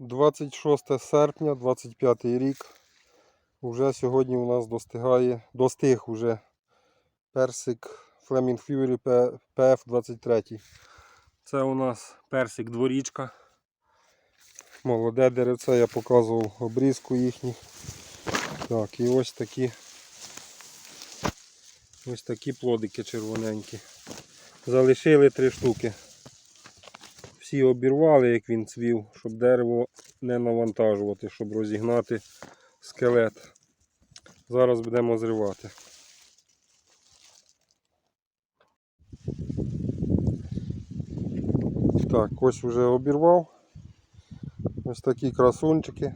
26 серпня, 25 рік. Уже сьогодні у нас достигає, достиг уже персик Flaming Fury PF23. Це у нас персик дворічка. Молоде деревце, я показував обрізку їхніх. Так, і ось такі ось такі плодики червоненькі. Залишили три штуки. Всі обірвали, як він цвів, щоб дерево не навантажувати, щоб розігнати скелет. Зараз будемо зривати. Так, ось вже обірвав. Ось такі красунчики.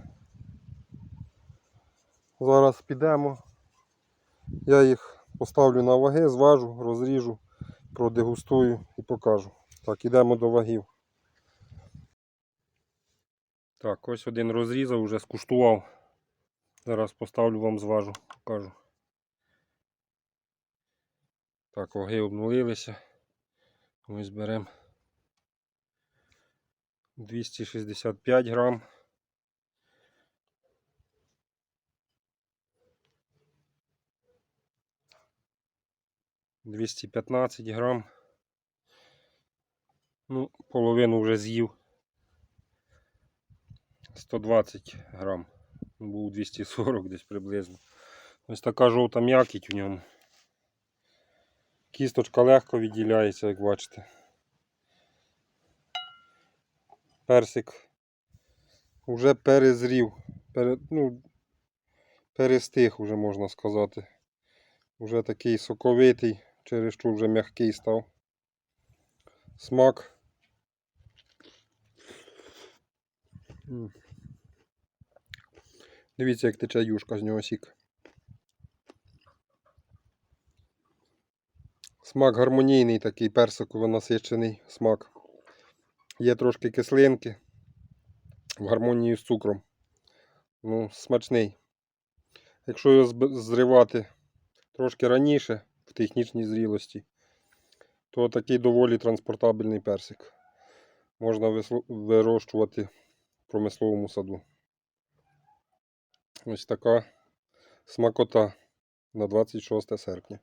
Зараз підемо. Я їх поставлю на ваги, зважу, розріжу, продегустую і покажу. Так, ідемо до вагів. Так, ось один розрізав, вже скуштував. Зараз поставлю вам зважу, покажу. Так, ваги обнулилися. Ось беремо 265 грам. Двісті п'ятнадцять грам. Ну, половину вже з'їв. 120 грам. Був 240 десь приблизно. Ось така жовта м'якіть у ньому. Кісточка легко відділяється, як бачите. Персик вже перезрів. Пере, ну, перестиг, уже можна сказати. Уже такий соковитий, через що вже м'який став. Смак. Дивіться, як тече юшка з нього сік. Смак гармонійний, такий персиково насичений смак. Є трошки кислинки в гармонії з цукром. Ну, смачний. Якщо його зривати трошки раніше, в технічній зрілості, то такий доволі транспортабельний персик. Можна вирощувати промисловому саду. Ось така смакота на 26 серпня.